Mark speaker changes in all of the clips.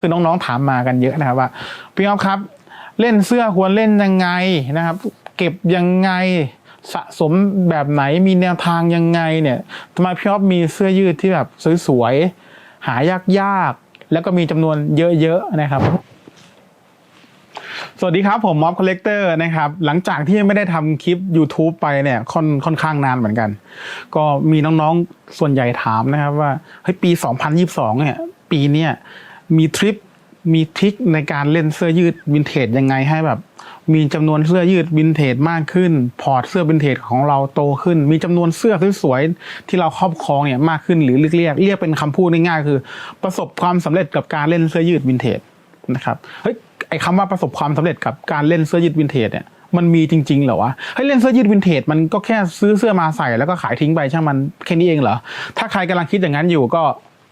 Speaker 1: คือน้องๆถามมากันเยอะนะครับว่าพี่อ๊อฟครับ เล่นเสื้อควรเล่นยังไงนะครับ เก็บยังไงสะสมแบบไหนมีแนวทางยังไงเนี่ยทำไมพี่อ๊อฟมีเสื้อยืดที่แบบสวยๆหายากๆแล้วก็มีจำนวนเยอะๆนะครับ สวัสดีครับผมม็อบคอลเลกเตอร์นะครับ หลังจากที่ไม่ได้ทำคลิป YouTube ไปเนี่ยค่อนค่อนข้างนานเหมือนกัน ก็มีน้องๆส่วนใหญ่ถามนะครับว่าเฮ้ยปี 2022 เนี่ย ปีเนี้ย มีทริปมีทริคในการเล่นเสื้อยืดวินเทจยังไงให้แบบ มีจำนวนเสื้อยืดวินเทจมากขึ้น พอร์ตเสื้อวินเทจของเราโตขึ้น มีจำนวนเสื้อสวยๆที่เราครอบครองเนี่ยมากขึ้นหรือเรียกเรียกเรียกเป็นคำพูดง่ายๆคือ ประสบความสำเร็จกับการเล่นเสื้อยืดวินเทจนะครับเฮ้ยไอ้คำว่าประสบความสำเร็จกับการเล่นเสื้อยืดวินเทจเนี่ยมันมีจริงๆเหรอวะเฮ้เล่นเสื้อยืดวินเทจมันก็แค่ซื้อเสื้อมาใส่แล้วก็ขายทิ้งไปช่างมันแค่นี้เองเหรอถ้าใครกำลังคิดอย่างนั้นอยู่ก็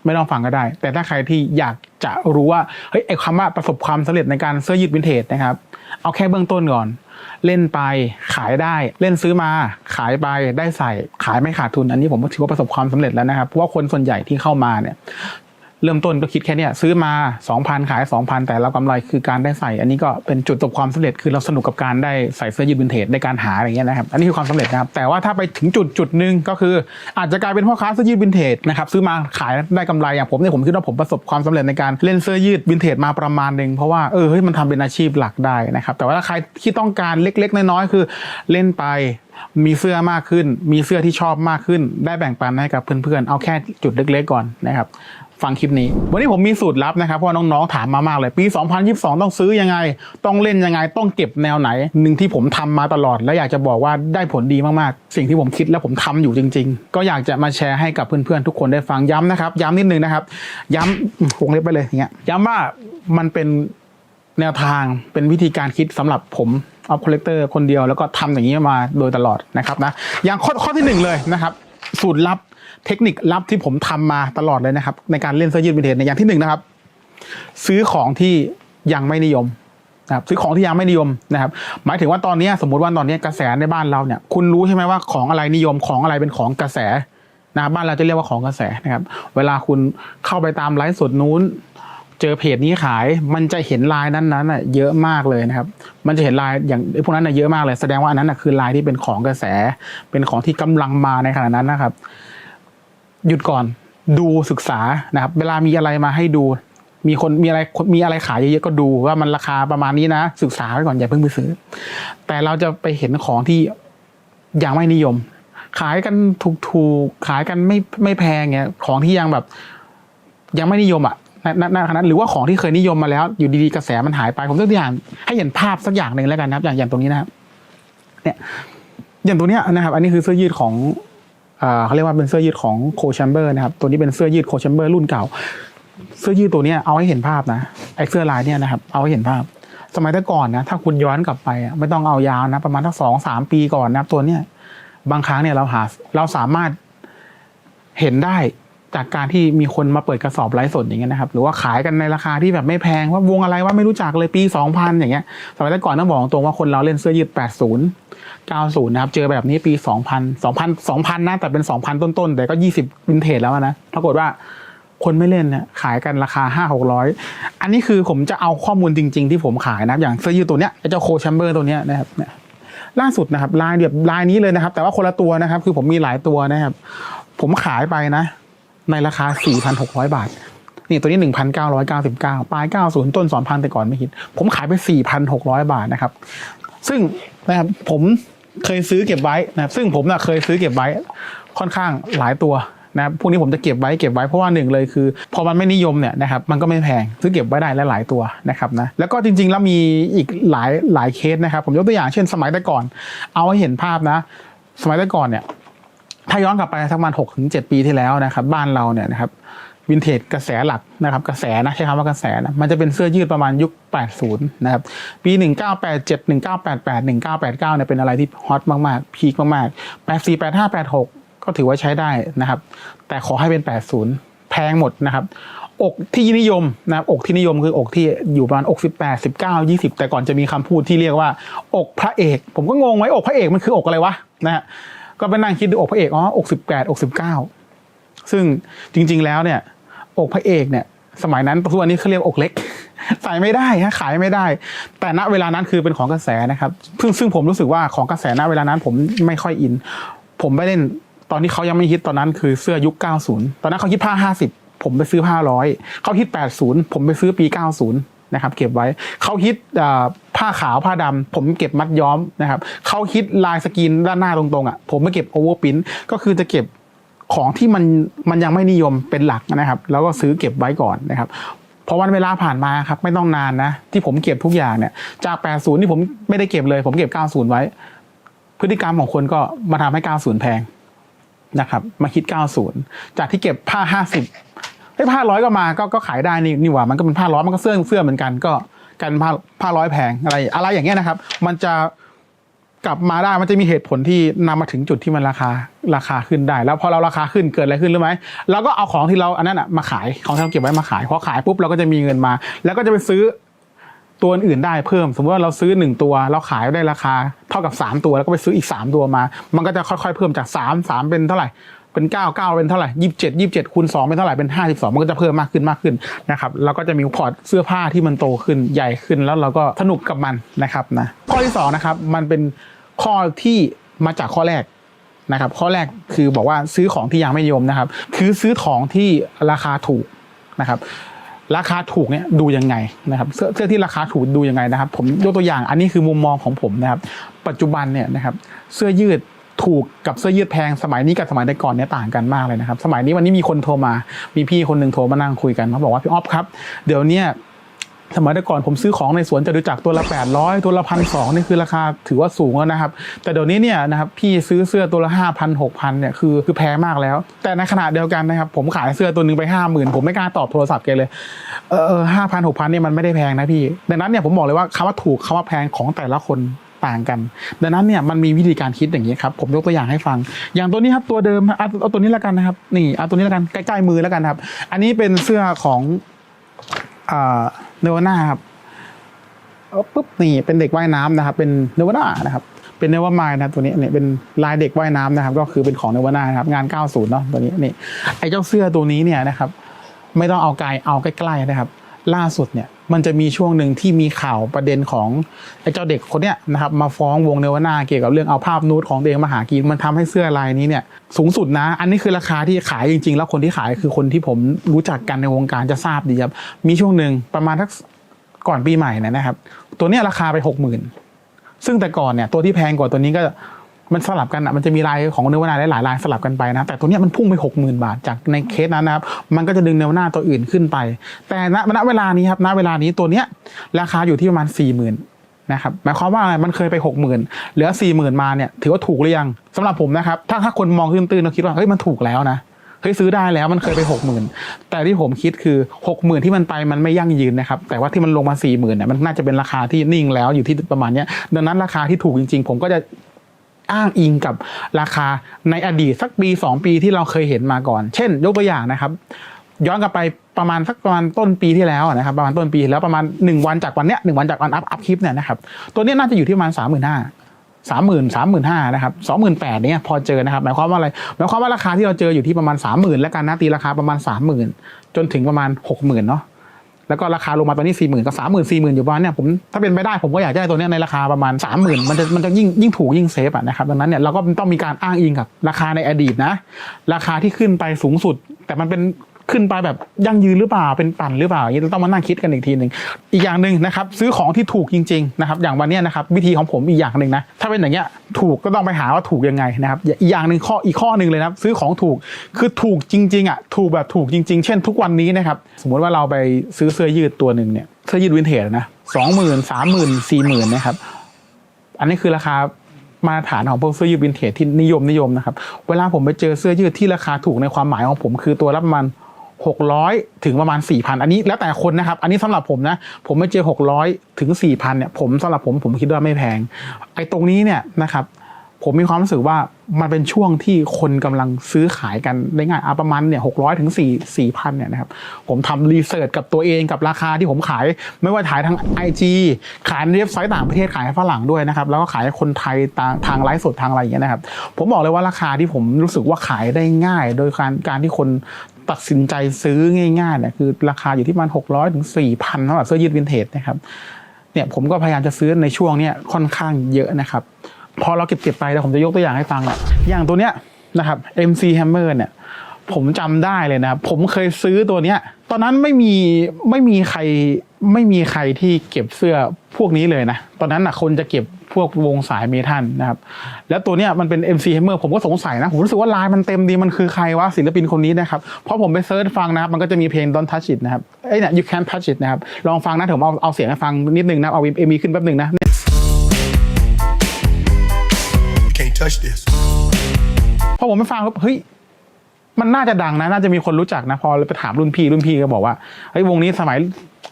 Speaker 1: ไม่ต้องฟังก็ได้ แต่ถ้าใครที่อยาก จะรู้ว่าเฮ้ยไอ้คำว่าประสบความสำเร็จในการเสื้อยืดวินเทจนะครับ เอาแค่เบื้องต้นก่อน เล่นไปขายได้เล่นซื้อมาขายไปได้ใส่ขายไม่ขาดทุนอันนี้ผมก็ถือว่าประสบความสำเร็จแล้วนะครับเพราะว่าคนส่วนใหญ่ที่เข้ามาเนี่ย เริ่มต้นก็คิดแค่เนี้ยซื้อมา 2,000 ขาย 2,000 แต่เรากำไรคือการได้ใส่ อันนี้ก็เป็นจุดประสบความสำเร็จคือเราสนุกกับการได้ใส่เสื้อยืดวินเทจในการหาอะไรเงี้ยนะครับอันนี้คือความสำเร็จนะครับแต่ว่าถ้าไปถึงจุดจุดหนึ่งก็คือ อาจจะกลายเป็นพ่อค้าเสื้อยืดวินเทจนะครับซื้อมาขายได้กำไรอย่างผมเนี่ยผมคิดว่าผมประสบความสำเร็จในการเล่นเสื้อยืดวินเทจมาประมาณหนึ่งเพราะว่าเออเฮ้ยมันทำเป็นอาชีพหลักได้นะครับแต่ว่าถ้าใครที่ต้องการเล็ก ๆ น้อยๆคือเล่นไปมีเสื้อมากขึ้น มีเสื้อที่ชอบมากขึ้น ได้แบ่งปันให้กับเพื่อนๆ เอาแค่จุดเล็กๆก่อนนะครับ ฟังคลิปนี้ วันนี้ผมมีสูตรลับนะครับเพราะว่าน้องๆถามมามากเลย ปี 2022 ต้องซื้อยังไง ต้องเล่นยังไง ต้องเก็บแนวไหนหนึ่งที่ผมทำมาตลอด และอยากจะบอกว่าได้ผลดีมากๆ สิ่งที่ผมคิดและผมทำอยู่จริง ๆ ก็อยากจะมาแชร์ให้กับเพื่อนๆทุกคนได้ฟังย้ำนะครับ ย้ำนิดนึงนะครับ ย้ำวงเล็บไปเลยอย่างเงี้ยย้ำว่ามันเป็นแนวทางเป็นวิธีการคิดสำหรับผมออฟคอลเลกเตอร์คนเดียวแล้วก็ทำอย่างนี้มาโดยตลอดนะครับนะอย่างข้อข้อที่หนึ่งเลยนะครับ สูตรลับ เทคนิคลับที่ผมทำมาตลอดเลยนะครับ ในการเล่นเสื้อยืดวินเทจในอย่างที่หนึ่งนะครับ ซื้อของที่ยังไม่นิยมนะครับซื้อของที่ยังไม่นิยมนะครับ หมายถึงว่าตอนนี้สมมติว่าตอนนี้กระแสในบ้านเราเนี่ยคุณรู้ใช่ไหมว่าของอะไรนิยมของอะไรเป็นของกระแสนะบ้านเราจะเรียกว่าของกระแสนะครับ เวลาคุณเข้าไปตามไลฟ์สดนู้น เจอเพจนี้ขาย มันจะเห็นลายนั้นๆน่ะเยอะมากเลยนะครับ มันจะเห็นลายอย่างพวกนั้นน่ะเยอะมากเลย แสดงว่าอันนั้นน่ะคือลายที่เป็นของกระแส เป็นของที่กำลังมาในขณะนั้นนะครับ หยุดก่อนดูศึกษานะครับ เวลามีอะไรมาให้ดู มีคนมีอะไรมีอะไรขายเยอะๆก็ดูว่ามันราคาประมาณนี้นะ ศึกษาไว้ก่อนอย่าเพิ่งไปซื้อ แต่เราจะไปเห็นของที่ยังไม่นิยม ขายกันถูกๆขายกันไม่ไม่แพงเงี้ยของที่ยังแบบ ยังไม่นิยมอะณณณขณะนั้นหรือว่าของที่เคยนิยมมาแล้ว อยู่ดีๆกระแสมันหายไปผมยกตัวอย่าง ให้เห็นภาพสักอย่างหนึ่งแล้วกันนะครับ อย่างอย่างตรงนี้นะครับเนี่ยอย่างตัวเนี้ยนะครับ อันนี้คือเสื้อยืดของ เขาเรียกว่าเป็นเสื้อยืดของโคแชมเบอร์นะครับตัวนี้เป็นเสื้อยืดโคแชมเบอร์รุ่นเก่า เสื้อยืดตัวนี้เอาให้เห็นภาพนะไอ้เสื้อลายเนี่ยนะครับเอาให้เห็นภาพ สมัยแต่ก่อนนะถ้าคุณย้อนกลับไปไม่ต้องเอายาวนะประมาณทั้งสองสามปีก่อนนะตัวเนี้ยบางครั้งเนี่ยเราหาเราสามารถเห็นได้ จากการที่มีคนมาเปิดกระสอบไลฟ์สดอย่างเงี้ยนะครับหรือว่าขายกันในราคาที่แบบไม่แพงว่าวงอะไรว่าไม่รู้จักเลยปี 2000 อย่างเงี้ยสมัยแต่ก่อนต้องบอกตรงว่าคนเราเล่นเสื้อยืด 80 90 นะครับ เจอแบบนี้ปี 2000 2000 2000นะแต่เป็น 2,000 ต้นๆ แต่ก็ 20วินเทจแล้วนะปรากฏว่าคนไม่เล่นเนี่ยขายกันราคา 5 600 อันนี้คือผมจะเอาข้อมูลจริง ๆ ที่ผมขายนะครับอย่างเสื้อยืดตัวเนี้ยเจ้าโคแชมเบอร์ตัวเนี้ยนะครับเนี่ยล่าสุดนะครับลายเดียบลายนี้เลยนะครับ แต่ว่าคนละตัวนะครับ คือผมมีหลายตัวนะครับ ผมขายไปนะ ในราคา 4,600 บาท นี่ตัวนี้ 1,999 ปลาย 90 ต้น 2,000 แต่ก่อนไม่คิด ผมขายไป 4,600 บาทนะครับ ซึ่งนะครับผมเคยซื้อเก็บไว้นะครับ ซึ่งผมนะเคยซื้อเก็บไว้ค่อนข้างหลายตัวนะครับพวกนี้ผมจะเก็บไว้เก็บไว้เพราะว่าหนึ่งเลยคือ พอมันไม่นิยมเนี่ยนะครับมันก็ไม่แพงซื้อเก็บไว้ได้หลายๆตัวนะครับนะแล้วก็จริงๆแล้วมีอีกหลายหลายเคสนะครับ ผมยกตัวอย่างเช่นสมัยแต่ก่อน เอาให้เห็นภาพนะ สมัยแต่ก่อนเนี่ย ถ้าย้อนกลับไปสักประมาณหกถึงเจ็ดปีที่แล้วนะครับ บ้านเราเนี่ยนะครับวินเทจกระแสหลักนะครับกระแสนะใช้คำว่ากระแสนะมันจะเป็นเสื้อยืดประมาณยุค 80 นะครับ ปี 1987 1988 1989เนี่ยเป็นอะไรที่ฮอตมากๆ พีคมากๆ 84 85 86 ก็ถือว่าใช้ได้นะครับ แต่ขอให้เป็น 80 แพงหมดนะครับ อกที่นิยมนะครับอกที่นิยมคืออกที่อยู่ประมาณอก 18 19 20 แต่ก่อนจะมีคำพูดที่เรียกว่า อกพระเอก ผมก็งงไว้อกพระเอกมันคืออกอะไรวะนะฮะ ก็ไปนั่งคิดดูอกพระเอกอ๋ออกสิบแปดอกสิบเก้าซึ่งจริง ๆ แล้วเนี่ย อกพระเอกเนี่ย สมัยนั้นทุกวันนี้เขาเรียกอกเล็ก ใส่ไม่ได้ฮะขายไม่ได้ แต่ณเวลานั้นคือเป็นของกระแสนะครับซึ่งซึ่งผมรู้สึกว่าของกระแสณเวลานั้นผมไม่ค่อยอิน ผมไปเล่นตอนที่เขายังไม่ฮิตตอนนั้นคือเสื้อยุค 90 ตอนนั้นเขาฮิตผ้า 50 ผมไปซื้อผ้าร้อยเขาฮิต80 ผมไปซื้อปี 90 นะครับเก็บไว้เขาฮิตผ้าขาวผ้าดำผมเก็บมัดย้อมนะครับเขาฮิตลายสกรีนด้านหน้าตรงๆอะผมไม่เก็บโอเวอร์พินก็คือจะเก็บของที่มันมันยังไม่นิยมเป็นหลักนะครับ แล้วก็ซื้อเก็บไว้ก่อนนะครับพราะวันเวลาผ่านมาครับไม่ต้องนานนะ ที่ผมเก็บทุกอย่างเนี่ยจาก 80 ที่ผมไม่ได้เก็บเลย ผมเก็บ 90 ไว้ พฤติกรรมของคนก็มาทำให้ 90 แพงนะครับ มาคิด 90 จากที่เก็บผ้า 50 ไอ้ผ้าร้อยก็มาก็ก็ขายได้นี่นี่หว่ามันก็เป็นผ้าร้อยมันก็เสื้อเสื้อเหมือนกัน ก็กันผ้าผ้าร้อยแพงอะไร อะไรอย่างเงี้ยนะครับ มันจะกลับมาได้มันจะมีเหตุผลที่นำมาถึงจุดที่มันราคาราคาขึ้นได้ แล้วพอเราราคาขึ้นเกิดอะไรขึ้นรู้ไหมเราก็เอาของที่เราอันนั้นอะมาขายของที่เราเก็บไว้มาขายพอขายปุ๊บเราก็จะมีเงินมา แล้วก็จะไปซื้อตัวอื่นได้เพิ่ม สมมติว่าเราซื้อหนึ่งตัว เราขายได้ราคา เท่ากับสามตัวแล้วก็ไปซื้ออีกสามตัวมา มันก็จะค่อยๆ เพิ่มจากสามสามเป็นเท่าไหร่ เป็นเก้าเก้าเป็นเท่าไหร่ยี่สิบเจ็ดยี่สิบเจ็ดคูณสองเป็นเท่าไหร่เป็นห้าสิบสองมันก็จะเพิ่มมากขึ้นมากขึ้นนะครับเราก็จะมีพอร์ตเสื้อผ้าที่มันโตขึ้นใหญ่ขึ้นแล้วเราก็สนุกกับมันนะครับนะข้อที่สองนะครับมันเป็นข้อที่มาจากข้อแรกนะครับข้อแรกคือบอกว่าซื้อของที่ยังไม่นิยมนะครับ คือซื้อของที่ราคาถูกนะครับราคาถูกเนี่ยดูยังไงนะครับเสื้อเสื้อที่ราคาถูกดูยังไงนะครับ ผมยกตัวอย่างอันนี้คือมุมมองของผมนะครับ ปัจจุบันเนี่ยนะครับเสื้อยืด ถูกกับเสื้อยืดแพงสมัยนี้กับสมัยแต่ก่อนเนี่ยต่างกันมากเลยนะครับ สมัยนี้วันนี้มีคนโทรมา มีพี่คนหนึ่งโทรมานั่งคุยกันเขาบอกว่าพี่ออฟครับ เดี๋ยวเนี้ยสมัยแต่ก่อนผมซื้อของในสวนจตุจักรตัวละ 800 ตัวละพันสองนี่คือราคาถือว่าสูงแล้วนะครับ แต่เดี๋ยวนี้เนี่ยนะครับพี่ซื้อเสื้อตัวละ 5,000 6,000เนี่ยคือคือแพงมากแล้ว แต่ในขณะเดียวกันนะครับผมขายเสื้อตัวหนึ่งไป 50,000 ผมไม่กล้าตอบโทรศัพท์แกเลย เออห้าพันหกพันเนี่ยมันไม่ได้แพงนะพี่ ดังนั้นเนี่ยผมบอกเลยว่าคำว่าถูกคำว่าแพงของแต่ละคน ต่างกัน ดังนั้นเนี่ยมันมีวิธีการคิดอย่างนี้ครับผมยกตัวอย่างให้ฟัง อย่างตัวนี้ครับตัวเดิมเอาเอาตัวนี้แล้วกันนะครับนี่เอาตัวนี้แล้วกันใกล้ๆมือแล้วกันครับ อันนี้เป็นเสื้อของเนวาน่าครับปุ๊บนี่เป็นเด็กว่ายน้ำนะครับ เป็นเนวาน่านะครับเป็นเนวามายนะตัวนี้เนี่ยเป็นลายเด็กว่ายน้ำนะครับ ก็คือเป็นของเนวาน่านะครับ งาน 90 เนาะตัวนี้นี่ไอ้เจ้าเสื้อตัวนี้เนี่ยนะครับ ไม่ต้องเอาไกลเอาใกล้ๆนะครับ ล่าสุดเนี่ยมันจะมีช่วงหนึ่งที่มีข่าวประเด็นของไอ้เจ้าเด็กคนเนี้ยนะครับมาฟ้องวงเนวนาเกี่ยวกับเรื่องเอาภาพนูดของตัวเองมาหากินมันทำให้เสื้อลายนี้เนี่ยสูงสุดนะ อันนี้คือราคาที่ขายจริง ๆ แล้วคนที่ขายคือคนที่ผมรู้จักกันในวงการจะทราบดีครับมีช่วงหนึ่งประมาณทักก่อนปีใหม่นะครับ ตัวเนี้ยราคาไปหกหมื่นซึ่งแต่ก่อนเนี่ยตัวที่แพงกว่าตัวนี้ก็ มันสลับกันอะมันจะมีลายของเนวนาหลายๆลายสลับกันไปนะแต่ตัวเนี้ยมันพุ่งไปหกหมื่นบาท จากในเคสนั้นนะครับมันก็จะดึงเนวนาตัวอื่นขึ้นไป แต่ณณเวลานี้ครับณเวลานี้ตัวเนี้ยราคาอยู่ที่ประมาณสี่หมื่นนะครับหมายความว่าอะไรมันเคยไปหกหมื่นเหลือสี่หมื่นมาเนี่ยถือว่าถูกหรือยังสำหรับผมนะครับถ้าถ้าคนมองตื้นๆเราคิดว่าเฮ้ยมันถูกแล้วนะเฮ้ยซื้อได้แล้วมันเคยไปหกหมื่นแต่ที่ผมคิดคือหกหมื่นที่มันไปมันไม่ยั่งยืนนะครับแต่ว่าที่มันลงมาสี่หมื่นเนี่ยมันน่าจะเป็นราคาที่นิ่งแล้วอยู่ที่ประมาณเนี้ยดังนั้นราคาที่ถูกจริง ๆ ผมก็จะ อ้างอิงกับราคาในอดีตสักปีสองปีที่เราเคยเห็นมาก่อน เช่น ยกตัวอย่างนะครับ ย้อนกลับไปประมาณสักประมาณต้นปีที่แล้วนะครับ ประมาณต้นปีแล้วประมาณหนึ่งวันจากวันเนี้ยหนึ่งวันจากวันอัพอัพคลิปเนี่ยนะครับตัวนี้น่าจะอยู่ที่ประมาณสามหมื่นห้าสามหมื่นสามหมื่นห้านะครับสองหมื่นแปดเนี่ยพอเจอนะครับหมายความว่าอะไรหมายความว่าราคาที่เราเจออยู่ที่ประมาณสามหมื่นแล้วกันนะตีราคาประมาณสามหมื่นจนถึงประมาณหกหมื่นเนาะ แล้วก็ราคาลงมาตอนนี้สี่หมื่นกับสามหมื่นสี่หมื่นอยู่ประมาณเนี่ยผมถ้าเป็นไปได้ผมก็อยากได้ตัวเนี้ยในราคาประมาณสามหมื่นมันจะมันจะยิ่งยิ่งถูกยิ่งเซฟอะนะครับดังนั้นเนี่ยเราก็ต้องมีการอ้างอิงกับราคาในอดีตนะ ราคาที่ขึ้นไปสูงสุด แต่มันเป็น ขึ้นไปแบบยั่งยืนหรือเปล่าเป็นปั่นหรือเปล่าอย่างนี้ต้องมานั่งคิดกันอีกทีหนึ่งอีกอย่างหนึ่งนะครับซื้อของที่ถูกจริงๆนะครับอย่างวันนี้นะครับวิธีของผมอีกอย่างหนึ่งนะถ้าเป็นอย่างเงี้ยถูกก็ต้องไปหาว่าถูกยังไงนะครับอีกอย่างหนึ่งข้ออีกข้อหนึ่งเลยนะครับซื้อของถูกคือถูกจริงๆอะถูกแบบถูกจริง ๆ เช่น ทุกวันนี้นะครับสมมติว่าเราไปซื้อเสื้อยืดตัวหนึ่งเนี่ยเสื้อยืดวินเทจนะสองหมื่นสามหมื่นสี่หมื่นนะครับอันนี้คือราคามาตรฐานของพวกเสื้อยืดวินเทจที่นิยมนิยมนะครับ เวลาผมไปเจอเสื้อยืดที่ราคาถูกในความหมายของผม คือตัวละประมาณ หกร้อยถึงประมาณสี่พันอันนี้แล้วแต่คนนะครับ อันนี้สำหรับผมนะ ผมไปเจอหกร้อยถึงสี่พันเนี่ย ผมสำหรับผมผมคิดว่าไม่แพง ไอ้ตรงนี้เนี่ยนะครับ ผมมีความรู้สึกว่ามันเป็นช่วงที่คนกำลังซื้อขายกันได้ง่ายอะประมาณเนี่ยหกร้อยถึงสี่สี่พันเนี่ยนะครับ ผมทำรีเสิร์ชกับตัวเองกับราคาที่ผมขาย ไม่ว่าขายทาง IG ขายในเว็บไซต์ต่างประเทศขายให้ฝรั่งด้วยนะครับ แล้วก็ขายคนไทยทางทางไลฟ์สดทางอะไรอย่างเงี้ยนะครับ ผมบอกเลยว่าราคาที่ผมรู้สึกว่าขายได้ง่าย โดยการการที่คน ตัดสินใจซื้อง่ายๆเนี่ยคือราคาอยู่ที่ประมาณหกร้อยถึงสี่พันสำหรับเสื้อยืดวินเทจนะครับเนี่ยผมก็พยายามจะซื้อในช่วงเนี้ยค่อนข้างเยอะนะครับพอเราเก็บเก็บๆไปแล้วผมจะยกตัวอย่างให้ฟังแหละอย่างตัวเนี้ยนะครับ MC Hammer เนี่ย ผมจำได้เลยนะครับผมเคยซื้อตัวเนี้ย ตอนนั้นไม่มีไม่มีใครไม่มีใครที่เก็บเสื้อพวกนี้เลยนะ ตอนนั้นนะคนจะเก็บพวกวงสายเมทัลนะครับ แล้วตัวเนี้ยมันเป็น MC Hammer ผมก็สงสัยนะ ผมรู้สึกว่าลายมันเต็มดีมันคือใครวะศิลปินคนนี้นะครับ เพราะผมไปเซิร์ชฟังนะครับ มันก็จะมีเพลง Don't Touch It นะครับเอ้ยเนี่ย You Can Touch It นะครับ ลองฟังนะเดี๋ยวผมเอาเอาเสียงให้ฟังนิดนึงนะ เอาเอมีขึ้นแป๊บนึงนะ
Speaker 2: You can't touch this.
Speaker 1: พอผมไปฟังปุ๊บเฮ้ย มันน่าจะดังนะ น่าจะมีคนรู้จักนะ พอไปถามรุ่นพี่รุ่นพี่ก็บอกว่าเฮ้ยวงนี้สมัย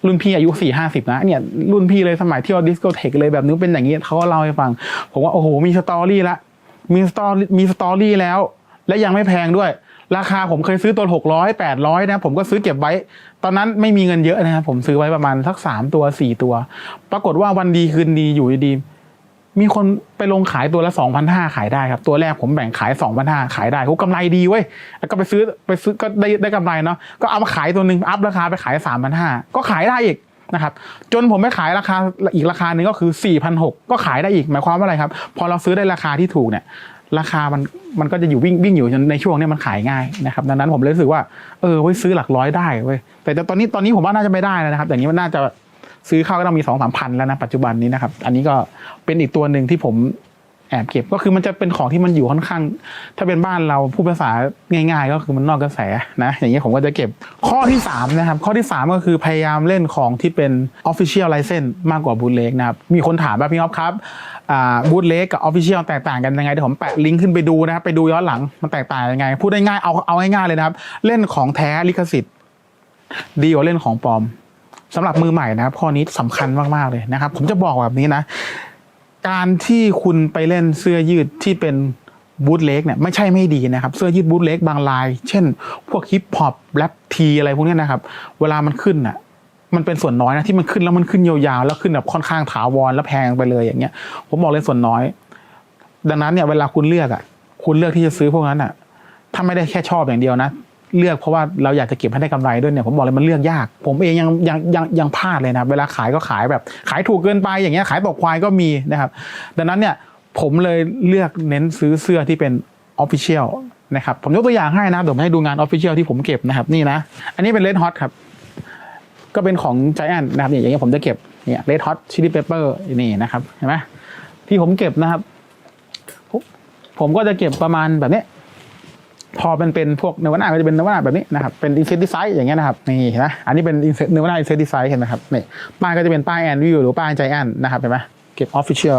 Speaker 1: รุ่นพี่อายุสี่ห้าสิบนะเนี่ยรุ่นพี่เลยสมัยที่ยวดิสโกเทคเลยแบบนี้เป็นอย่างนี้เขาก็เล่าให้ฟัง ผมว่าโอ้โหมีสตอรี่ละมีสตอรี่มีสตอรี่แล้ว และยังไม่แพงด้วย ราคาผมเคยซื้อตัวหกร้อยแปดร้อยนะ ผมก็ซื้อเก็บไว้ ตอนนั้นไม่มีเงินเยอะนะครับผมซื้อไว้ประมาณสักสามตัวสี่ตัว ปรากฏว่าวันดีคืนดีอยู่ดีๆ มีคนไปลงขายตัวละสองพันห้าขายได้ครับ ตัวแรกผมแบ่งขายสองพันห้าขายได้โหกำไรดีเว้ย แล้วก็ไปซื้อไปซื้อก็ได้ได้กำไรเนาะ ก็เอามาขายตัวหนึ่งอัพราคาไปขายสามพันห้าก็ขายได้อีกนะครับ จนผมไปขายราคาอีกราคาหนึ่งก็คือสี่พันหกก็ขายได้อีก หมายความว่าอะไรครับ พอเราซื้อได้ราคาที่ถูกเนี่ย ราคามันมันก็จะอยู่วิ่งวิ่งอยู่ในช่วงเนี้ยมันขายง่ายนะครับ ดังนั้นผมเลยรู้สึกว่า เออเว้ยซื้อหลักร้อยได้เว้ยแต่แต่ตอนนี้ตอนนี้ผมว่าน่าจะไม่ได้แล้วนะครับอย่างนี้มันน่าจะ ซื้อเข้าก็ต้องมีสองสามพันแล้วนะปัจจุบันนี้นะครับ อันนี้ก็เป็นอีกตัวหนึ่งที่ผมแอบเก็บก็คือมันจะเป็นของที่มันอยู่ค่อนข้าง ถ้าเป็นบ้านเราพูดภาษาง่าย ๆ ก็คือมันนอกกระแสนะอย่างนี้ยผมก็จะเก็บข้อที่สามนะครับข้อที่สามก็คือพยายามเล่นของที่เป็น Official License มากกว่าบู o เล็กนะครับมีคนถามว่าพี่อ๊อฟครับบูธเล็กกับออฟฟิเชียลแตกต่างกันยังไงเดี๋ยวผมแปะลิงก์ขึ้นไปดูนะครับไปดูย้อนหลังมันแตกต่างยังไง พูดง่ายๆเอาเอาง่ายๆเลยนะครับ เล่นของแท้ลิขสิทธิ์ ดีกว่าเล่นของปลอม สำหรับมือใหม่นะครับข้อนี้สำคัญมากๆเลยนะครับ ผมจะบอกแบบนี้นะ การที่คุณไปเล่นเสื้อยืดที่เป็นบูทเล็กเนี่ยไม่ใช่ไม่ดีนะครับ เสื้อยืดบูทเล็กบางลาย เช่น พวกฮิปฮอปแรปทีอะไรพวกนี้นะครับ เวลามันขึ้นอะมันเป็นส่วนน้อยนะที่มันขึ้นแล้วมันขึ้นยาวๆแล้วขึ้นแบบค่อนข้างถาวรแล้วแพงไปเลยอย่างเงี้ย ผมบอกเลยส่วนน้อย ดังนั้นเนี่ยเวลาคุณเลือกอะ คุณเลือกที่จะซื้อพวกนั้นอะ ถ้าไม่ได้แค่ชอบอย่างเดียวนะ เลือกเพราะว่าเราอยากจะเก็บให้ได้กำไรด้วยเนี่ยผมบอกเลยมันเลือกยาก ผมเองยังยังยังยังพลาดเลยนะเวลาขายก็ขายแบบ ขายถูกเกินไปอย่างเงี้ยขายตกควายก็มีนะครับ ดังนั้นเนี่ยผมเลยเลือกเน้นซื้อเสื้อที่เป็นออฟฟิเชียลนะครับผมยกตัวอย่างให้นะเดี๋ยวให้ดูงานออฟฟิเชียลที่ผมเก็บนะครับนี่นะ อันนี้เป็นเลดฮอตครับ ก็เป็นของ g จแอนนะครับอย่างเงี้ยผมจะเก็บเนี่ยเลดฮอตชิลลี่เปเปอร์นี่นะครับเห็นไหมที่ผมเก็บนะครับ ผมก็จะเก็บประมาณแบบนี้ พอเป็นเป็นพวกเนวนาก็จะเป็นเนวาน่าแบบนี้นะครับ เป็นอินเซนติไซส์อย่างเงี้ยนะครับนี่เห็นไหมอันนี้เป็นเนวนาอินเซนติไซส์เห็นไหมครับนี่ป้ายก็จะเป็นป้ายแอนวิวหรือป้ายใจแอนนะครับเห็นไหมเก็บออฟฟิเชียล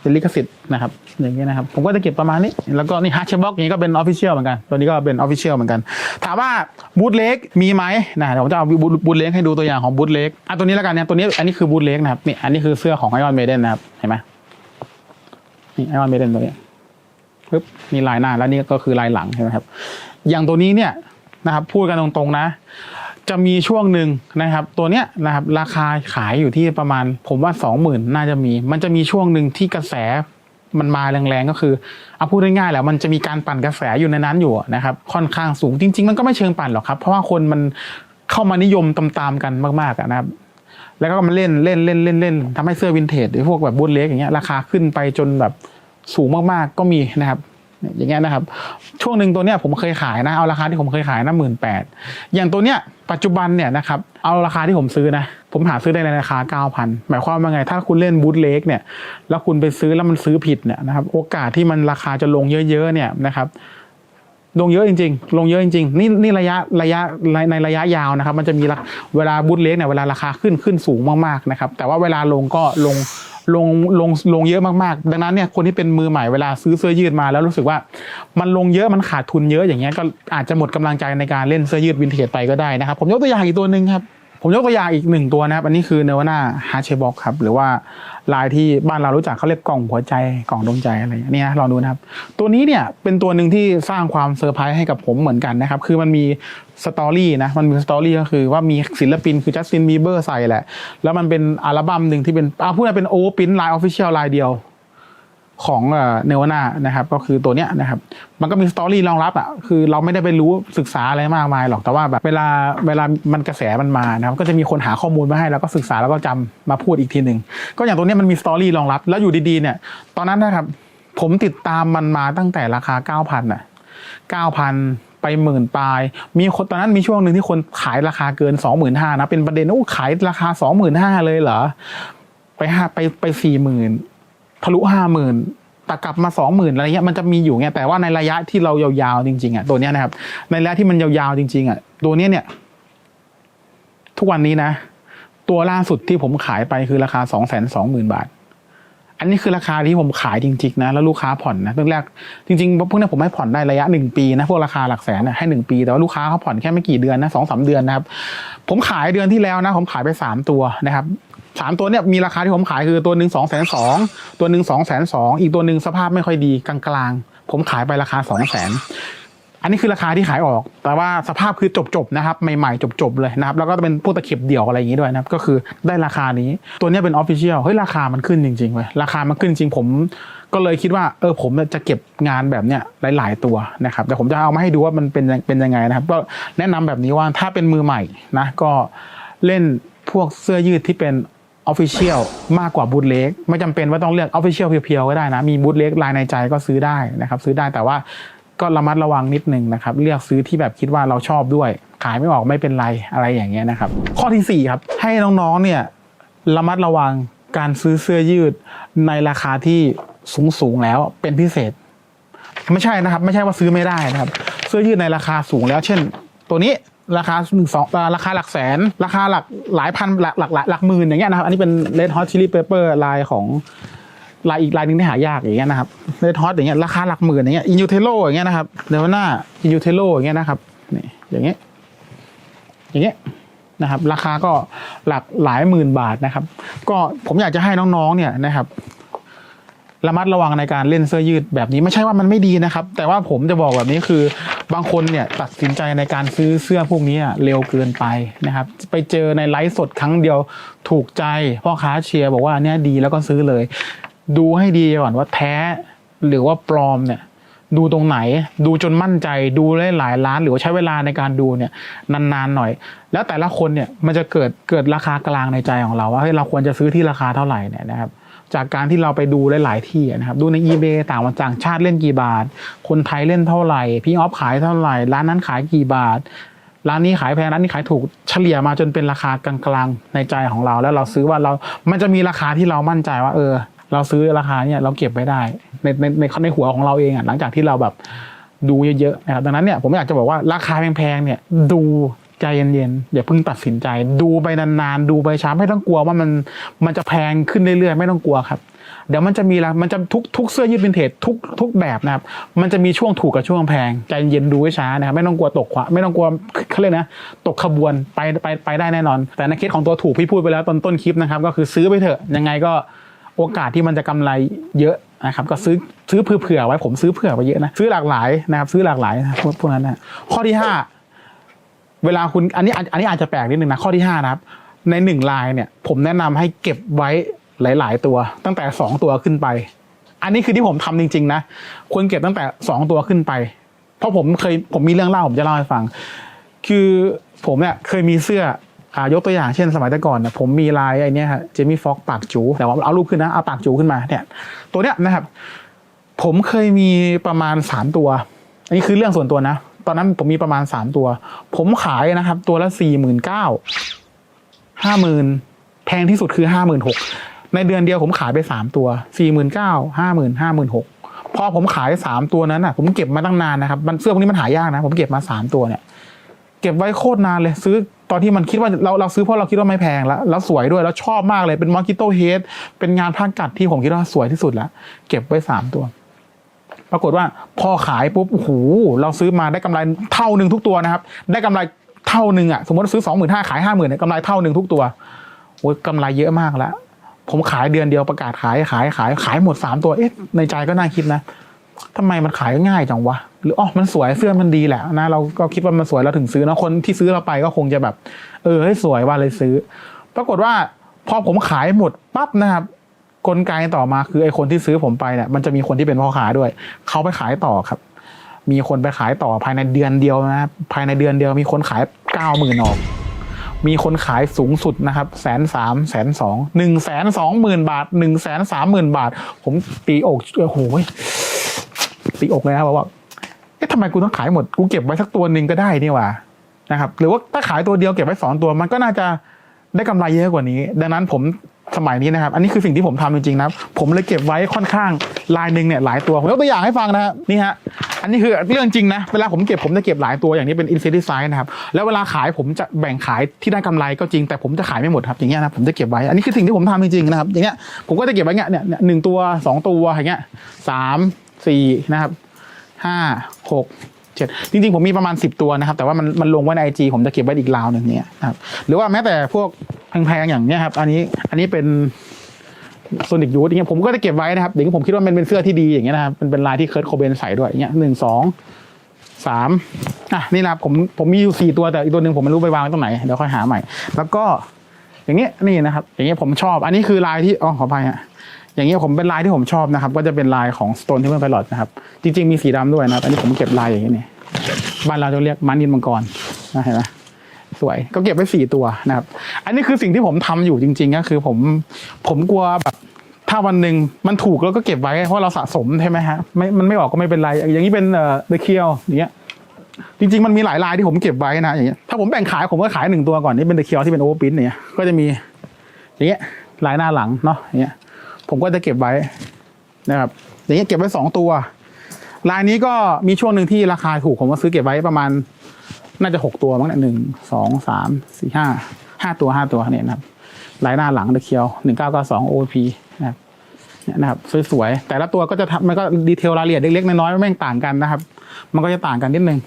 Speaker 1: เป็นลิขสิทธิ์นะครับอย่างเงี้ยนะครับผมก็จะเก็บประมาณนี้ แล้วก็นี่ฮัชเชบ็อกนี้ก็เป็นออฟฟิเชียลเหมือนกันตัวนี้ก็เป็นออฟฟิเชียลเหมือนกัน ถามว่าบูทเล็กมีไหมนะเดี๋ยวผมจะเอาบูทบูทเล็กให้ดูตัวอย่างของบูทเล็กอะตัวนี้แล้วกันเนี่ยตัวนี้อันนี้คือบูทเล็กนะครับนี่อันนี้คือเสื้อของไอออนเมเดนนะครับเห็นไหมนี่ไอออนเมเดนตัวนี้ ปึ๊บมีลายหน้าแล้วนี่ก็คือลายหลังใช่ไหมครับ อย่างตัวนี้เนี่ยนะครับพูดกันตรงๆนะ จะมีช่วงหนึ่งนะครับ ตัวเนี้ยนะครับราคาขายอยู่ที่ประมาณ ผมว่าสองหมื่นน่าจะมี มันจะมีช่วงหนึ่งที่กระแสมันมาแรงๆก็คือเอาพูดง่ายๆแหละมันจะมีการปั่นกระแสอยู่ในนั้นอยู่นะครับ ค่อนข้างสูงจริง ๆ มันก็ไม่เชิงปั่นหรอกครับ เพราะว่าคนมันเข้ามานิยมตามๆกันมากๆนะครับแล้วก็มันเล่นเล่นเล่นเล่นเล่นทำให้เสื้อวินเทจหรือพวกแบบบูทเล็กอย่างเงี้ยราคาขึ้นไปจนแบบ สูงมากๆก็มีนะครับอย่างเงี้ยนะครับ ช่วงหนึ่งตัวเนี้ยผมเคยขายนะเอาราคาที่ผมเคยขายนะหมื่นแปดอย่างตัวเนี้ยปัจจุบันเนี่ยนะครับเอาราคาที่ผมซื้อนะผมหาซื้อได้ในราคาเก้าพันหมายความว่าไง ถ้าคุณเล่นบูทเล็กเนี่ยแล้วคุณไปซื้อแล้วมันซื้อผิดเนี่ยนะครับโอกาสที่มันราคาจะลงเยอะๆเนี่ยนะครับลงเยอะจริงๆ ลงเยอะจริงๆ นี่นี่ระยะระยะในระยะยาวนะครับ มันจะมีเวลาบูทเล็กเนี่ยเวลาราคาขึ้นขึ้นสูงมากๆนะครับ แต่ว่าเวลาลงก็ลง ลงลงลงเยอะมากๆ ดังนั้นเนี่ยคนที่เป็นมือใหม่เวลาซื้อเสื้อยืดมาแล้วรู้สึกว่ามันลงเยอะมันขาดทุนเยอะอย่างเงี้ยก็อาจจะหมดกำลังใจในการเล่นเสื้อยืดวินเทจไปก็ได้นะครับ ผมยกตัวอย่างอีกตัวหนึ่งครับ ผมยกตัวอย่างอีกหนึ่งตัวนะครับ อันนี้คือเนวาน่าฮาร์เชบ็อกครับ หรือว่าลายที่บ้านเรารู้จักเขาเรียกกล่องหัวใจกล่องดวงใจอะไรเนี่นะลองดูนะครับ ตัวนี้เนี่ยเป็นตัวหนึ่งที่สร้างความเซอร์ไพรส์ให้กับผมเหมือนกันนะครับ คือมันมีสตอรี่นะ มันมีสตอรี่ก็คือว่ามีศิลปินคือจัสตินบีเบอร์ใส่แหละ แล้วมันเป็นอัลบั้มหนึ่งที่เป็นอ่าพูดง่ายเป็นโอเวอร์พินลายออฟฟิเชียลลายเดียว ของเนวนานะครับก็คือตัวเนี้ยนะครับมันก็มีสตอรี่รองรับอะคือเราไม่ได้ไปรู้ศึกษาอะไรมากมายหรอกแต่ว่าแบบเวลาเวลามันกระแสมันมานะครับก็จะมีคนหาข้อมูลมาให้แล้วก็ศึกษาแล้วก็จำมาพูดอีกทีหนึ่งก็อย่างตัวเนี้ยมันมีสตอรี่รองรับ แล้วอยู่ดีๆเนี่ยตอนนั้นนะครับผมติดตามมันมาตั้งแต่ราคา 9,000อะ9,000ไปหมื่นปลาย มีคนตอนนั้นมีช่วงหนึ่งที่คนขายราคาเกิน 25,000นะเป็นประเด็นโอ้ขายราคา 25,000เลยเหรอไปห้าไปไปสี่หมื่น ทะลุห้าหมื่นแต่กลับมาสองหมื่นอะไรเงี้ยมันจะมีอยู่ไงแต่ว่าในระยะที่เรายาวๆจริงๆอะตัวเนี้ยนะครับ ในระยะที่มันยาวๆจริง ๆอะตัวเนี้ยเนี่ย ทุกวันนี้นะ ตัวล่าสุดที่ผมขายไปคือราคาสองแสนสองหมื่นบาท อันนี้คือราคาที่ผมขายจริงๆนะแล้วลูกค้าผ่อนนะเรื่องแรกจริงๆพวกเนี้ยผมให้ผ่อนได้ระยะหนึ่งปีนะพวกราคาหลักแสนนะให้หนึ่งปีแต่ว่าลูกค้าเขาผ่อนแค่ไม่กี่เดือนนะสองสามเดือนนะครับ ผมขายเดือนที่แล้วนะ ผมขายไปสามตัวนะครับ สามตัวเนี่ยมีราคาที่ผมขายคือตัวหนึ่งสองแสนสองตัวหนึ่งสองแสนสองอีกตัวหนึ่งสภาพไม่ค่อยดีกลางๆ ผมขายไปราคาสองแสนอันนี้คือราคาที่ขายออก แต่ว่าสภาพคือจบๆนะครับใหม่ๆจบๆเลยนะครับ แล้วก็เป็นพวกตะเข็บเดี่ยวอะไรอย่างนี้ด้วยนะครับ ก็คือได้ราคานี้ ตัวนี้เป็นออฟฟิเชียลเฮ้ยราคามันขึ้นจริงๆเว้ยราคามันขึ้นจริงผมก็เลยคิดว่าเออผมจะเก็บงานแบบเนี้ยหลาย ๆตัวนะครับแต่ผมจะเอามาให้ดูว่ามันเป็นเป็นยังไงนะครับก็แนะนำแบบนี้ว่าถ้าเป็นมือใหม่นะก็เล่นพวกเสื้อยืดที่เป็น ออฟฟิเชียลมากกว่าบูทเล็กไม่จำเป็นว่าต้องเลือกออฟฟิเชียลเพียวๆก็ได้นะ มีบูทเล็กลายในใจก็ซื้อได้นะครับ ซื้อได้แต่ว่าก็ระมัดระวังนิดนึงนะครับ เลือกซื้อที่แบบคิดว่าเราชอบด้วย ขายไม่ออกไม่เป็นไรอะไรอย่างเงี้ยนะครับ ข้อที่สี่ครับ ให้น้องๆเนี่ยระมัดระวังการซื้อเสื้อยืดในราคาที่สูงสูงๆแล้วเป็นพิเศษ ไม่ใช่นะครับ ไม่ใช่ว่าซื้อไม่ได้นะครับ เสื้อยืดในราคาสูงแล้ว เช่น ตัวนี้ ราคาหนึ่งสองราคาหลักแสน ราคาหลักหลายพันหลักหลักหลักหลักหมื่นอย่างเงี้ยนะครับอันนี้เป็น Red Hot Chili Pepper ลายของลายอีกลายหนึ่งที่หายากอย่างเงี้ยนะครับเรดฮอตอย่างเงี้ยราคาหลักหมื่นอย่างเงี้ยอินยูเทโลอย่างเงี้ยนะครับเดวหน้าอินยูเทโลอย่างเงี้ยนะครับนี่อย่างเงี้ยอย่างเงี้ยนะครับ ราคาก็หลักหลายหมื่นบาทนะครับ ก็ผมอยากจะให้น้องๆเนี่ยนะครับระมัดระวังในการเล่นเสื้อยืดแบบนี้ไม่ใช่ว่ามันไม่ดีนะครับ แต่ว่าผมจะบอกแบบนี้คือ บางคนเนี่ยตัดสินใจในการซื้อเสื้อพวกนี้อะเร็วเกินไปนะครับไปเจอในไลฟ์สดครั้งเดียวถูกใจพ่อค้าเชียร์บอกว่าอันเนี้ยดีแล้วก็ซื้อเลย ดูให้ดีก่อนว่าแท้หรือว่าปลอมเนี่ยดูตรงไหนดูจนมั่นใจดูได้หลายล้าน หรือว่าใช้เวลาในการดูเนี่ยนานๆหน่อย แล้วแต่ละคนเนี่ยมันจะเกิดเกิดราคากลางในใจของเราว่าเฮ้ยเราควรจะซื้อที่ราคาเท่าไหร่เนี่ยนะครับ จากการที่เราไปดูหลาย ๆ ที่นะครับดูใน eBay ต่างวันต่างชาติเล่นกี่บาท คนไทยเล่นเท่าไหร่ พี่ออฟขายเท่าไหร่ ร้านนั้นขายกี่บาท ร้านนี้ขายแพงร้านนี้ขายถูกเฉลี่ยมาจนเป็นราคากลางๆในใจของเรา แล้วเราซื้อว่าเรา มันจะมีราคาที่เรามั่นใจว่า เออ เราซื้อราคาเนี่ยเราเก็บไว้ได้ในในในในหัวของเราเองอะหลังจากที่เราแบบดูเยอะๆนะครับดังนั้นเนี่ยผมอยากจะบอกว่าราคาแพงๆเนี่ยดู ใจเย็นๆอย่าเพิ่งตัดสินใจ ดูไปนานๆ ดูไปช้าไม่ต้องกลัวว่ามันมันจะแพงขึ้นเรื่อยๆ ไม่ต้องกลัวครับ เดี๋ยวมันจะมีละมันจะทุกทุกเสื้อยืดวินเทจทุกทุกแบบนะครับ มันจะมีช่วงถูกกับช่วงแพง ใจเย็นดูไว้ช้านะครับไม่ต้องกลัวตกขวาไม่ต้องกลัวเขาเรียกนะตกขบวนไปไปไปได้แน่นอน แต่ในเคสของตัวถูกพี่พูดไปแล้วตอนต้นคลิปนะครับ ก็คือซื้อไปเถอะยังไงก็โอกาสที่มันจะกำไรเยอะนะครับก็ซื้อซื้อเผื่อไว้ผมซื้อเผื่อไว้เยอะนะซื้อหลากหลายนะครับซื้อหลากหลายนะพวกนั้นนะข้อที่ห้า เวลาคุณอันนี้อันนี้อาจจะแปลกนิดนึงนะข้อที่ห้านะครับ ในหนึ่งลายเนี่ย ผมแนะนำให้เก็บไว้หลาย ๆ ตัว ตั้งแต่สองตัวขึ้นไป อันนี้คือที่ผมทำจริง ๆ นะควรเก็บตั้งแต่สองตัวขึ้นไป เพราะผมเคยผมมีเรื่องเล่าผมจะเล่าให้ฟัง คือผมเนี่ยเคยมีเสื้ออ่ายกตัวอย่างเช่นสมัยแต่ก่อนเนี่ยผมมีลายไอ้นี้ยฮะเจมี่ฟ็อกปากจูแต่ว่าเอารูปขึ้นนะเอาปากจูขึ้นมาเนี่ยตัวเนี้ยนะครับ ผมเคยมีประมาณสามตัว อันนี้คือเรื่องส่วนตัวนะ ตอนนั้นผมมีประมาณสามตัว ผมขายนะครับ ตัวละสี่หมื่นเก้าห้าหมื่นแพงที่สุดคือห้าหมื่นหกในเดือนเดียวผมขายไปสามตัวสี่หมื่นเก้าห้าหมื่นห้าหมื่นหกพอผมขายสามตัวนั้นอะ ผมเก็บมาตั้งนานนะครับมันเสื้อพวกนี้มันหายากนะ ผมเก็บมาสามตัวเนี่ย เก็บไว้โคตรนานเลย ซื้อตอนที่มันคิดว่าเราเราซื้อเพราะเราคิดว่าไม่แพงแล้วแล้วสวยด้วยแล้วชอบมากเลยเป็นมอ s กิโตเฮดเป็นงานผ้ากัดที่ผมคิดว่าสวยที่สุดแล้วเก็บไว้สามตัว ปรากฏว่าพอขายปุ๊บโอ้โหเราซื้อมาได้กำไรเท่าหนึ่งทุกตัวนะครับ ได้กำไรเท่าหนึ่งอะสมมติซื้อสองหมื่นห้าขายห้าหมื่นเนี่ยกำไรเท่าหนึ่งทุกตัวโอ้ยกำไรเยอะมากแล้วผมขายเดือนเดียวประกาศขายขายขายขายหมดสามตัวเอ๊ะในใจก็น่าคิดนะทำไมมันขายง่ายจังวะ หรืออ๋อมันสวยเสื้อมันดีแหละนะเราก็คิดว่ามันสวยเราถึงซื้อนะคนที่ซื้อเราไปก็คงจะแบบ เออให้ยสวยว่าเลยซื้อ ปรากฏว่าพอผมขายหมดปั๊บนะครับ กลไกต่อมาคือไอ้คนที่ซื้อผมไปเนี่ยมันจะมีคนที่เป็นพ่อค้าด้วย เขาไปขายต่อครับ มีคนไปขายต่อภายในเดือนเดียวนะภายในเดือนเดียวมีคนขายเก้าหมื่นออก มีคนขายสูงสุดนะครับแสนสามแสนสองหนึ่งแสนสองหมื่นบาทหนึ่งแสนสามหมื่นบาท ผมตีอกโอ้โหตีอกเลยนะบอกว่าเอ๊ะทำไมกูต้องขายหมด กูเก็บไว้สักตัวหนึ่งก็ได้นี่หว่านะครับ หรือว่าถ้าขายตัวเดียวเก็บไว้สองตัวมันก็น่าจะได้กำไรเยอะกว่านี้ ดังนั้นผม สมัยนี้นะครับ อันนี้คือสิ่งที่ผมทำจริงๆนะผมเลยเก็บไว้ค่อนข้างลายหนึ่งเนี่ยหลายตัวผมยกตัวอย่างให้ฟังนะครับนี่ฮะอันนี้คือเรื่องจริงนะเวลาผมเก็บผมจะเก็บหลายตัวอย่างนี้เป็น insecticide นะครับแล้วเวลาขายผมจะแบ่งขายที่ได้กำไรก็จริง แต่ผมจะขายไม่หมดครับอย่างเงี้ยนะผมจะเก็บไว้ อันนี้คือสิ่งที่ผมทำจริงๆนะครับอย่างเงี้ยผมก็จะเก็บไว้เงี้ยเนี่ยหนึ่งตัวสองตัวอย่างเงี้ยสามสี่นะครับห้าหก เจ็ดจริงๆ ผมมีประมาณสิบตัวนะครับ แต่ว่ามันมันลงไว้ในไอจีผมจะเก็บไว้อีกราวหนึ่งเนี่ยนะครับหรือว่าแม้แต่พวกแพงๆอย่างเนี้ยครับ อันนี้อันนี้เป็นโซนิกยูทอย่างเงี้ยผมก็จะเก็บไว้นะครับเดี๋ยวผมคิดว่ามันเป็นเสื้อที่ดีอย่างเงี้ยนะครับมันเป็นลายที่เคิร์ตโคเบนใส่ด้วยอย่างเงี้ยหนึ่งสองสามอะนี่นะครับผมผมมีอยู่สี่ตัวแต่อีกตัวหนึ่งผมไม่รู้ไปวางไว้ตรงไหนเดี๋ยวค่อยหาใหม่ แล้วก็อย่างเงี้ยนี่นะครับ อย่างเงี้ยผมชอบ อันนี้คือลายที่อ๋อขออภัยฮะ อย่างเงี้ยผมเป็นลายที่ผมชอบนะครับ ก็จะเป็นลายของ Stone Temple Pilot นะครับ จริง ๆ มีสีดำด้วยนะอันนี้ผมเก็บลายอย่างเงี้ยนี่บ้านเราจะเรียกมันนินมังกรนะเห็นไหมสวยก็เก็บไว้สี่ตัวนะครับ อันนี้คือสิ่งที่ผมทำอยู่จริง ๆ ก็คือผมผมกลัวแบบถ้าวันหนึ่งมันถูกแล้วก็เก็บไว้เพราะเราสะสมใช่ไหมฮะไม่มันไม่ออกก็ไม่เป็นไร อย่างนี้เป็นเอ่อเดอะเคียวอย่างเงี้ยจริงๆมันมีหลายลายที่ผมเก็บไว้นะอย่างเงี้ยถ้าผมแบ่งขายผมก็ขายหนึ่งตัวก่อนนี่เป็นเดอะเคียวที่เป็นโอเวอร์พินเนี่ยก็จะมีอย่างเงี้ยลายหน้าหลังเนาะอย่างเงี้ย ผมก็จะเก็บไว้นะครับอย่างเงี้ยเก็บไว้สองตัวลายนี้ก็มีช่วงหนึ่งที่ราคาถูกผมก็ซื้อเก็บไว้ประมาณ น่าจะหกตัวมั้งเนี่ยหนึ่งสองสามสี่ห้าห้าตัวห้าตัวเนี่ยนะครับลายหน้าหลังเดอะเคียวหนึ่งเก้าเก้าสองโอพีนะครับเนี่ยนะครับสวยๆแต่ละตัวก็จะทำมันก็ดีเทลรายละเอียดเล็กๆน้อยๆไม่งต่างกันนะครับ มันก็จะต่างกันนิดนึง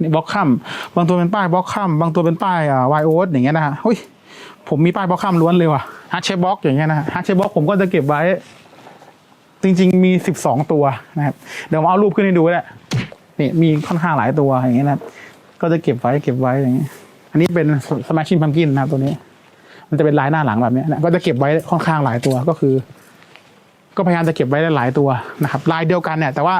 Speaker 1: นี่บล็อกคัมบางตัวเป็นป้ายบล็อกคัมบางตัวเป็นป้ายอ่าวายโอสอย่างเงี้ยนะฮะเฮ้ยผมมีป้ายบล็อกคัมล้วนเลยว่ะ ฮัตเชบ็อกอย่างเงี้ยนะฮัตเชบ็อกผมก็จะเก็บไว้ จริง ๆ มีสิบสองตัวนะครับ เดี๋ยวผมเอารูปขึ้นให้ดูก็ได้นี่มีค่อนข้างหลายตัวอย่างเงี้ยนะก็จะเก็บไว้เก็บไว้อย่างเงี้ยอันนี้เป็นสมาชินพัมกินนะครับตัวนี้ มันจะเป็นลายหน้าหลังแบบเนี้ยนะก็จะเก็บไว้ค่อนข้างหลายตัวก็คือ ก็พยายามจะเก็บไว้ได้หลายตัวนะครับ ลายเดียวกันเนี่ย แต่ว่า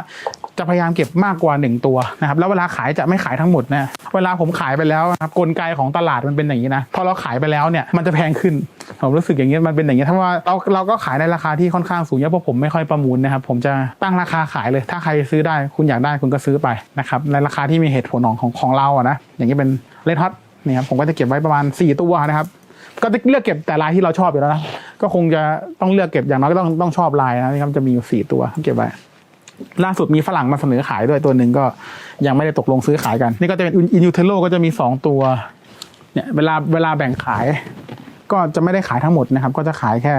Speaker 1: จะพยายามเก็บมากกว่าหนึ่งตัวนะครับแล้วเวลาขายจะไม่ขายทั้งหมดนะเวลาผมขายไปแล้วนะครับกลไกของตลาดมันเป็นอย่างนี้นะพอเราขายไปแล้วเนี่ยมันจะแพงขึ้นผมรู้สึกอย่างนี้มันเป็นอย่างนี้ถ้าว่าเราเราก็ขายในราคาที่ค่อนข้างสูงเยอะเพราะผมไม่ค่อยประมูลนะครับผมจะตั้งราคาขายเลย ถ้าใครซื้อได้คุณอยากได้คุณก็ซื้อไปนะครับในราคาที่มีเหตุผลของของของเราอะนะอย่างนี้เป็นเลดฮอตนี่ครับผมก็จะเก็บไว้ประมาณสี่ตัวนะครับก็จะเลือกเก็บแต่ลายที่เราชอบอยู่แล้วนะก็คงจะต้องเลือกเก็บอย่างน้อยก็ต้องต้องชอบลายนะนี่ครับจะมีอยู่สี่ตัวเก็บไว้ ล่าสุดมีฝรั่งมาเสนอขายด้วยตัวหนึ่งก็ยังไม่ได้ตกลงซื้อขายกัน นี่ก็จะเป็นอินยูเทโลก็จะมีสองตัวเนี่ยเวลาเวลาแบ่งขาย ก็จะไม่ได้ขายทั้งหมดนะครับ ก็จะขายแค่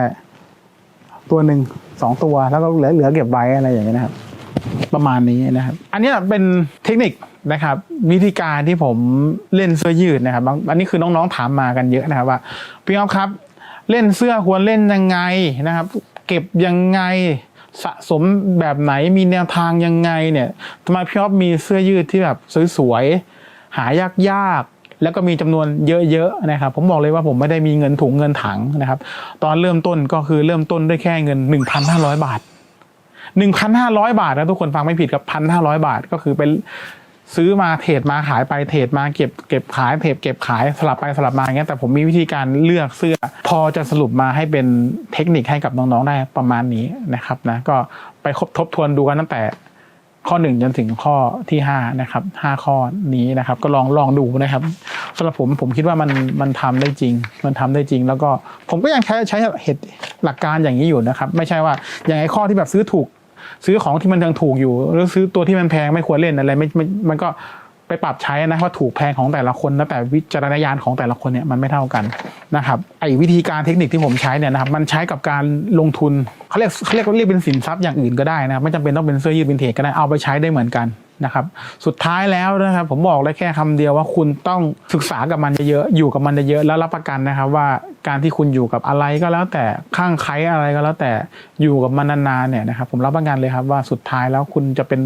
Speaker 1: ตัวหนึ่งสองตัวแล้วก็เหลือเหลือเก็บไว้อะไรอย่างเงี้ยนะครับ ประมาณนี้นะครับ อันนี้เป็นเทคนิคนะครับ วิธีการที่ผมเล่นเสื้อยืดนะครับอันนี้คือน้องๆถามมากันเยอะนะครับว่าพี่อ๊อฟครับ เล่นเสื้อควรเล่นยังไงนะครับ เก็บยังไง สะสมแบบไหนมีแนวทางยังไงเนี่ยทำไมพี่อ๊อฟมีเสื้อยืดที่แบบสวยๆหายากๆแล้วก็มีจำนวนเยอะๆนะครับ ผมบอกเลยว่าผมไม่ได้มีเงินถุงเงินถังนะครับ ตอนเริ่มต้นก็คือเริ่มต้นด้วยแค่เงิน 1,500 บาทหนึ่งพันห้าร้อยบาทนะทุกคนฟังไม่ผิดกับพันห้าร้อยบาทก็คือเป็น ซื้อมาเทรดมาขายไปเทรดมาเก็บเก็บขายเทรดเก็บขายสลับไปสลับมาอย่างเงี้ยแต่ผมมีวิธีการเลือกเสื้อ พอจะสรุปมาให้เป็นเทคนิคให้กับน้องๆได้ประมาณนี้นะครับนะก็ไปคบทบทวนดูกันตั้งแต่ข้อหนึ่งจนถึงข้อที่ห้านะครับห้าข้อนี้นะครับ ก็ลองลองดูนะครับสำหรับผมผมคิดว่ามันมันทำได้จริง มันทำได้จริง แล้วก็ผมก็ยังใช้ใช้เหตุหลักการอย่างนี้อยู่นะครับ ไม่ใช่ว่าอย่างไอ้ข้อที่แบบซื้อถูก ซื้อของที่มันยังถูกอยู่ หรือซื้อตัวที่มันแพงไม่ควรเล่นอะไรไม่ไม่มันก็ไปปรับใช้นะว่าถูกแพงของแต่ละคนแล้วแต่วิจารณญาณของแต่ละคนเนี่ยมันไม่เท่ากันนะครับไอ้วิธีการเทคนิคที่ผมใช้เนี่ยนะครับมันใช้กับการลงทุนเขาเรียกเขาเรียกว่าเรียกเป็นสินทรัพย์อย่างอื่นก็ได้นะครับไม่จำเป็นต้องเป็นเสื้อยืดวินเทจก็ได้เอาไปใช้ได้เหมือนกัน นะครับ สุดท้ายแล้วนะครับผมบอกได้แค่คำเดียวว่าคุณต้องศึกษากับมันเยอะๆอยู่กับมันเยอะๆแล้วรับประกันนะครับว่าการที่คุณอยู่กับอะไรก็แล้วแต่ข้างใครอะไรก็แล้วแต่อยู่กับมันนานๆเนี่ยนะครับผมรับประกันเลยครับว่าสุดท้ายแล้วคุณจะเป็น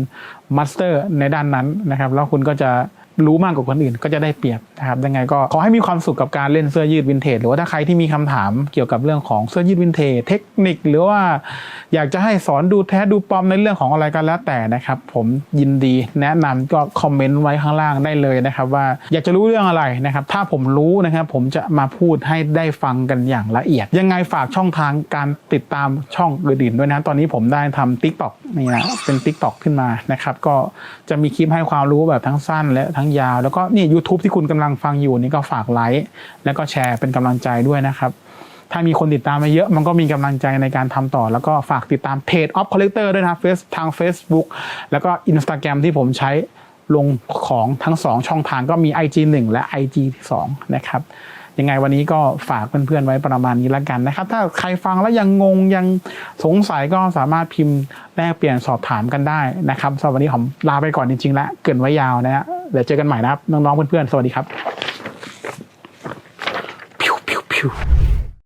Speaker 1: มาสเตอร์ในด้านนั้นนะครับ แล้วคุณก็จะ รู้มากกว่าคนอื่นก็จะได้เปรียบนะครับยังไงก็ขอให้มีความสุขกับการเล่นเสื้อยืดวินเทจหรือว่าถ้าใครที่มีคำถามเกี่ยวกับเรื่องของเสื้อยืดวินเทจเทคนิค หรือว่าอยากจะให้สอนดูแท้ดูปลอมในเรื่องของอะไรก็แล้วแต่นะครับ ผมยินดีแนะนำก็คอมเมนต์ไว้ข้างล่างได้เลยนะครับว่าอยากจะรู้เรื่องอะไรนะครับ ถ้าผมรู้นะครับผมจะมาพูดให้ได้ฟังกันอย่างละเอียด ยังไงฝากช่องทางการติดตามช่องอื่นๆด้วยนะตอนนี้ผมได้ทำ t ิ k t o k นี่นะเป็น t ิ k t o k ขึ้นมานะครับก็จะมีคลิปให้ความรู้แบบทั้งสั้นและทั้งยาว แล้วก็นี่ YouTube ที่คุณกำลังฟังอยู่นี่ก็ฝากไลค์แล้วก็แชร์เป็นกำลังใจด้วยนะครับ ถ้ามีคนติดตามมาเยอะมันก็มีกำลังใจในการทำต่อ แล้วก็ฝากติดตามเพจ of collector ด้วยนะเฟซทาง Facebook แล้วก็ Instagram ที่ผมใช้ลงของทั้ง 2 ช่องทางก็มี IG 1 และ IG 2 นะครับ ยังไงวันนี้ก็ฝากเพื่อนๆไว้ประมาณนี้ละกันนะครับ ถ้าใครฟังแล้วยังงงยังสงสัยก็สามารถพิมพ์แลกเปลี่ยนสอบถามกันได้นะครับสำหรับวันนี้ผมลาไปก่อนจริงๆแล้วเกินไว้ยาวนะฮะเดี๋ยวเจอกันใหม่นะครับน้องๆเพื่อนๆสวัสดีครับพิวพิวพิว